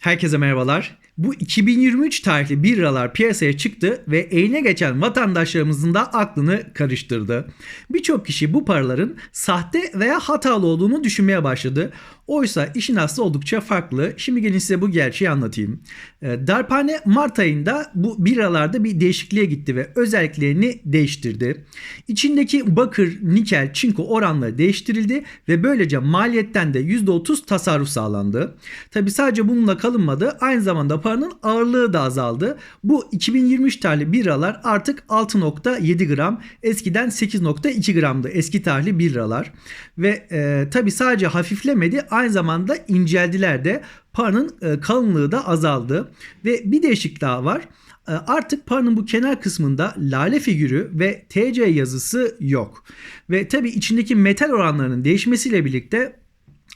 Herkese merhabalar. Bu 2023 tarihli 1 liralar piyasaya çıktı ve eline geçen vatandaşlarımızın da aklını karıştırdı. Birçok kişi bu paraların sahte veya hatalı olduğunu düşünmeye başladı. Oysa işin aslı oldukça farklı. Şimdi gelin size bu gerçeği anlatayım. Ee, Darphane Mart ayında bu 1 liralarda bir değişikliğe gitti ve özelliklerini değiştirdi. İçindeki bakır, nikel, çinko oranları değiştirildi ve böylece maliyetten de %30 tasarruf sağlandı. Tabi sadece bununla kalınmadı. Aynı zamanda paranın ağırlığı da azaldı. Bu 2023 tarihli biralar artık 6.7 gram. Eskiden 8.2 gramdı eski tarihli biralar. Ve e, tabi sadece hafiflemedi aynı zamanda inceldiler de paranın e, kalınlığı da azaldı. Ve bir değişik daha var. E, Artık paranın bu kenar kısmında lale figürü ve TC yazısı yok. Ve tabi içindeki metal oranlarının değişmesiyle birlikte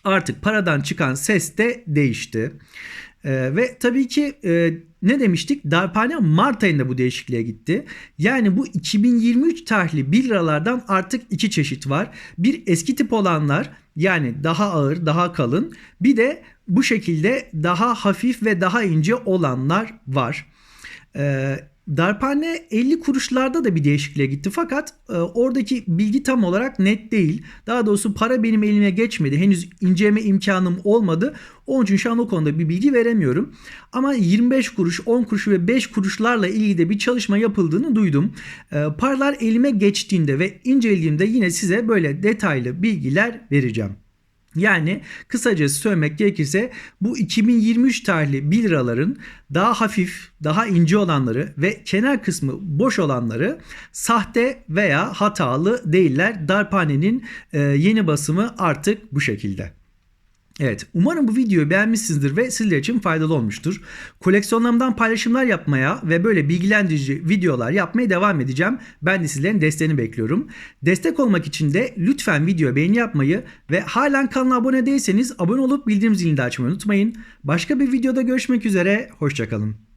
artık paradan çıkan ses de değişti. Ee, ve tabii ki e, ne demiştik? Darphane Mart ayında bu değişikliğe gitti. Yani bu 2023 tarihli 1 liralardan artık iki çeşit var. Bir eski tip olanlar yani daha ağır, daha kalın. Bir de bu şekilde daha hafif ve daha ince olanlar var. Ee, Darphane 50 kuruşlarda da bir değişikliğe gitti fakat e, oradaki bilgi tam olarak net değil. Daha doğrusu para benim elime geçmedi. Henüz inceleme imkanım olmadı. Onun için şu an o konuda bir bilgi veremiyorum. Ama 25 kuruş, 10 kuruş ve 5 kuruşlarla ilgili de bir çalışma yapıldığını duydum. E, paralar elime geçtiğinde ve incelediğimde yine size böyle detaylı bilgiler vereceğim. Yani kısacası söylemek gerekirse bu 2023 tarihli 1 liraların daha hafif, daha ince olanları ve kenar kısmı boş olanları sahte veya hatalı değiller. Darphane'nin e, yeni basımı artık bu şekilde. Evet, umarım bu videoyu beğenmişsinizdir ve sizler için faydalı olmuştur. Koleksiyonlarımdan paylaşımlar yapmaya ve böyle bilgilendirici videolar yapmaya devam edeceğim. Ben de sizlerin desteğini bekliyorum. Destek olmak için de lütfen videoya beğeni yapmayı ve halen kanala abone değilseniz abone olup bildirim zilini de açmayı unutmayın. Başka bir videoda görüşmek üzere, hoşçakalın.